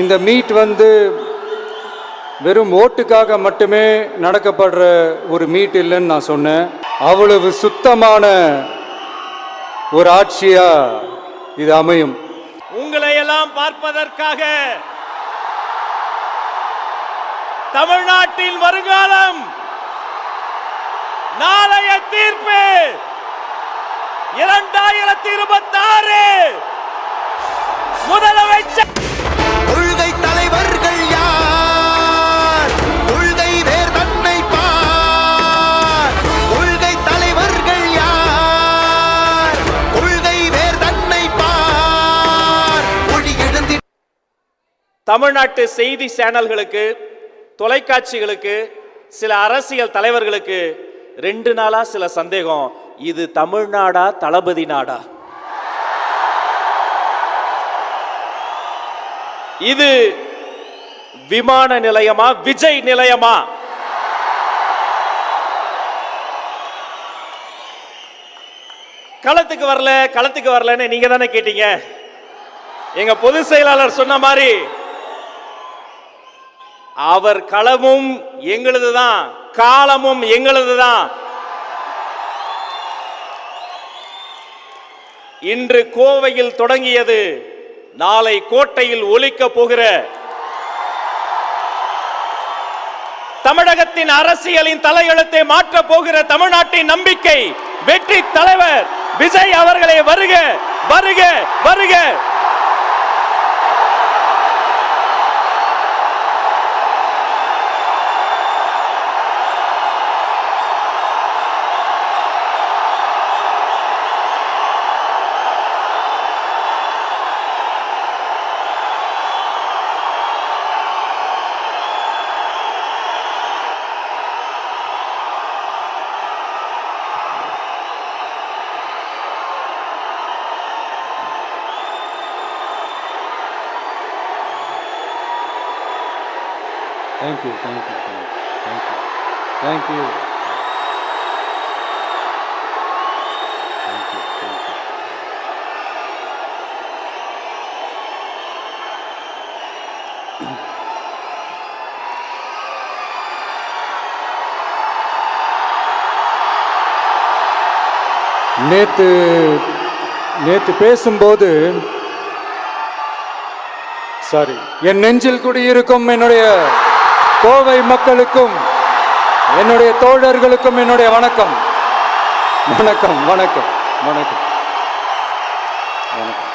இந்த மீட் வந்து வெறும் ஓட்டுக்காக மட்டுமே நடக்கப்படுற ஒரு மீட் இல்லைன்னு நான் சொன்னேன். அவ்வளவு சுத்தமான ஒரு ஆட்சியா இது அமையும். உங்களை எல்லாம் பார்ப்பதற்காக தமிழ்நாட்டின் வருங்காலம் நாளைய தீர்ப்பு இரண்டாயிரத்தி இருபத்தி ஆறு முதலமைச்சர் தமிழ்நாட்டு செய்தி சேனல்களுக்கு தொலைக்காட்சிகளுக்கு சில அரசியல் தலைவர்களுக்கு ரெண்டு நாளா சில சந்தேகம். இது தமிழ்நாடா தளபதி நாடா? இது விமான நிலையமா விஜய் நிலையமா? களத்துக்கு வரல களத்துக்கு வரலன்னு நீங்க தானே கேட்டீங்க? எங்க பொதுச் செயலாளர் சொன்ன மாதிரி அவர் களமும் எங்களுதுதான் காலமும் எங்களுதுதான். இன்று கோவையில் தொடங்கியது நாளை கோட்டையில் ஒலிக்க போகிற தமிழகத்தின் அரசியலின் தலையெழுத்தை மாற்ற போகிற தமிழ்நாட்டின் நம்பிக்கை வெற்றி தலைவர் விஜய் அவர்களை வருக வருக வருக. Thank you thank you thank you thank you thank you thank you நேத்து நேத்து பேசும்போது சாரி என் நெஞ்சில் குடியிருக்கும் என்னுடைய கோவை மக்களுக்கும் என்னுடைய தோழர்களுக்கும் என்னுடைய வணக்கம். வணக்கம் வணக்கம் வணக்கம். வணக்கம்.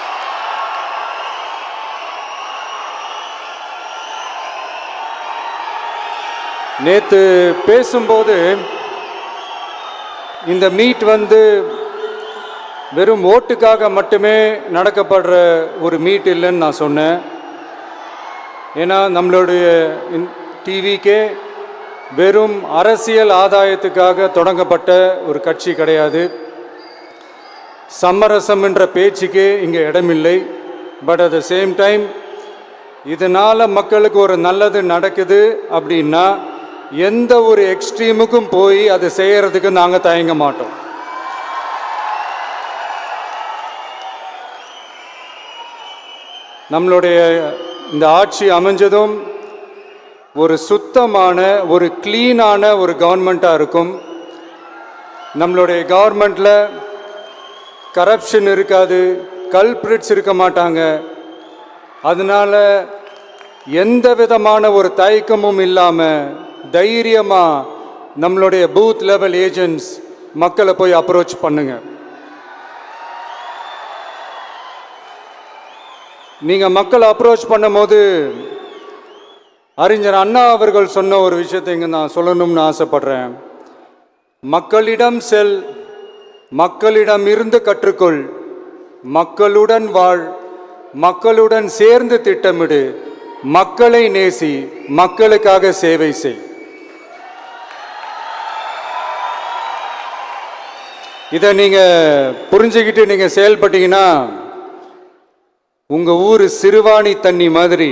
நேற்று பேசும்போது இந்த மீட் வந்து வெறும் ஓட்டுக்காக மட்டுமே நடக்கப்படுற ஒரு மீட் இல்லைன்னு நான் சொன்னேன். ஏன்னா நம்மளுடைய டிவிக்கே வெறும் அரசியல் ஆதாயத்துக்காக தொடங்கப்பட்ட ஒரு கட்சி கிடையாது. சமரசம் என்ற பேச்சுக்கே இங்கே இடமில்லை. But at the same time இதனால் மக்களுக்கு ஒரு நல்லது நடக்குது அப்படின்னா எந்த ஒரு எக்ஸ்ட்ரீமுக்கும் போய் அதை செய்கிறதுக்கு நாங்கள் தயங்க மாட்டோம். நம்மளுடைய இந்த ஆட்சி அமைஞ்சதும் ஒரு சுத்தமான ஒரு க்ளீனான ஒரு கவர்மெண்ட்டாக இருக்கும். நம்மளுடைய கவர்மெண்ட்டில் கரப்ஷன் இருக்காது கல்பிரிட்ஸ் இருக்க மாட்டாங்க. அதனால எந்த விதமான ஒரு தயக்கமும் இல்லாமல் தைரியமாக நம்மளுடைய பூத் லெவல் ஏஜென்ட்ஸ் மக்களை போய் அப்ரோச் பண்ணுங்க. நீங்கள் மக்களை அப்ரோச் பண்ணும்போது அறிஞர் அண்ணா அவர்கள் சொன்ன ஒரு விஷயத்தை இங்கே நான் சொல்லணும்னு ஆசைப்படுறேன். மக்களிடம் செல் மக்களிடம் இருந்து கற்றுக்கொள் மக்களுடன் வாழ் மக்களுடன் சேர்ந்து திட்டமிடு மக்களை நேசி மக்களுக்காக சேவை செய். இதை நீங்கள் புரிஞ்சுக்கிட்டு நீங்கள் செயல்பட்டீங்கன்னா உங்கள் ஊர் சிறுவாணி தண்ணி மாதிரி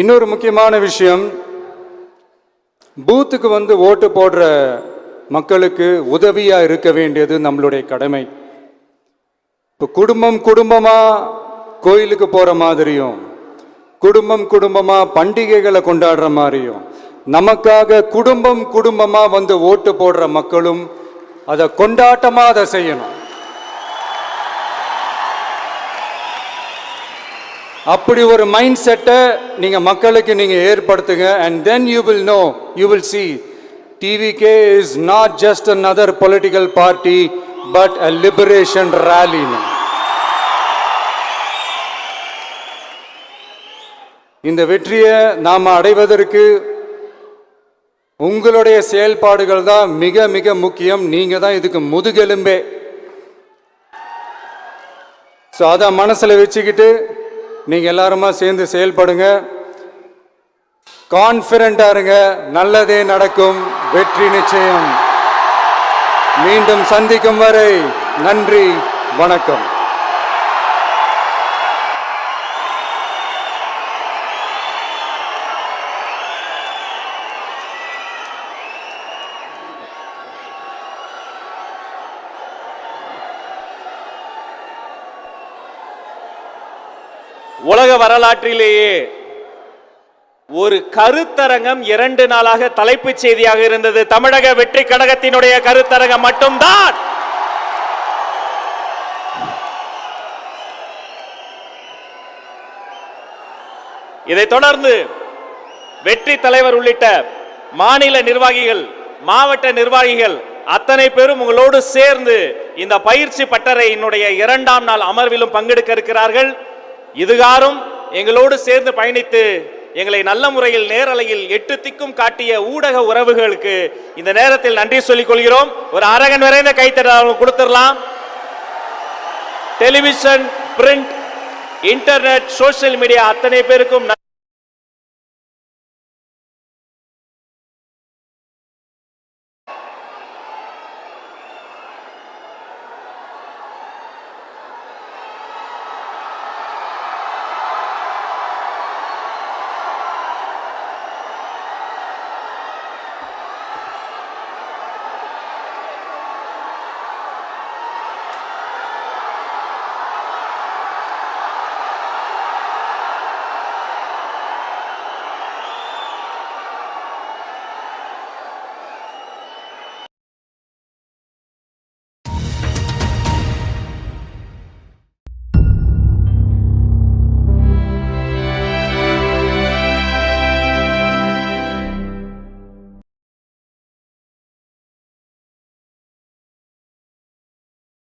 இன்னொரு முக்கியமான விஷயம் பூத்துக்கு வந்து ஓட்டு போடுற மக்களுக்கு உதவியாக இருக்க வேண்டியது நம்மளுடைய கடமை. இப்போ குடும்பம் குடும்பமாக கோயிலுக்கு போகிற மாதிரியும் குடும்பம் குடும்பமாக பண்டிகைகளை கொண்டாடுற மாதிரியும் நமக்காக குடும்பம் குடும்பமாக வந்து ஓட்டு போடுற மக்களும் அதை கொண்டாட்டமாக அதை செய்யணும். அப்படி ஒரு மைண்ட் செட்டை நீங்கள் மக்களுக்கு நீங்கள் ஏற்படுத்துங்க and then you will know you will see TVK is not just another political party but a liberation ரேலின்னு இந்த வெற்றியை நாம் அடைவதற்கு உங்களுடைய செயல்பாடுகள் தான் மிக மிக முக்கியம். நீங்கள் தான் இதுக்கு முதுகெலும்பே. ஸோ அதை மனசில் வச்சுக்கிட்டு நீங்கள் எல்லாருமா சேர்ந்து செயல்படுங்க. கான்ஃபிடண்டாக இருங்க. நல்லதே நடக்கும். வெற்றி நிச்சயம். மீண்டும் சந்திக்கும் வரை நன்றி வணக்கம். உலக வரலாற்றிலேயே ஒரு கருத்தரங்கம் இரண்டு நாளாக தலைப்புச் செய்தியாக இருந்தது. தமிழக வெற்றி கழகத்தினுடைய கருத்தரங்கம் மட்டும்தான். இதைத் தொடர்ந்து வெற்றி தலைவர் உள்ளிட்ட மாநில நிர்வாகிகள் மாவட்ட நிர்வாகிகள் அத்தனை பேரும் உங்களோடு சேர்ந்து இந்த பயிற்சி பட்டறையினுடைய இரண்டாம் நாள் அமர்விலும் பங்கெடுக்க இருக்கிறார்கள். இதுகாரும் எங்களோடு சேர்ந்து பயணித்து எங்களை நல்ல முறையில் நேரலையில் எட்டு திக்கும் காட்டிய ஊடக உறவுகளுக்கு இந்த நேரத்தில் நன்றி சொல்லிக் கொள்கிறோம். ஒரு அரகன் வரைந்த கைத்தறல் கொடுத்துடலாம். Television print internet social media அத்தனை பேருக்கும் ந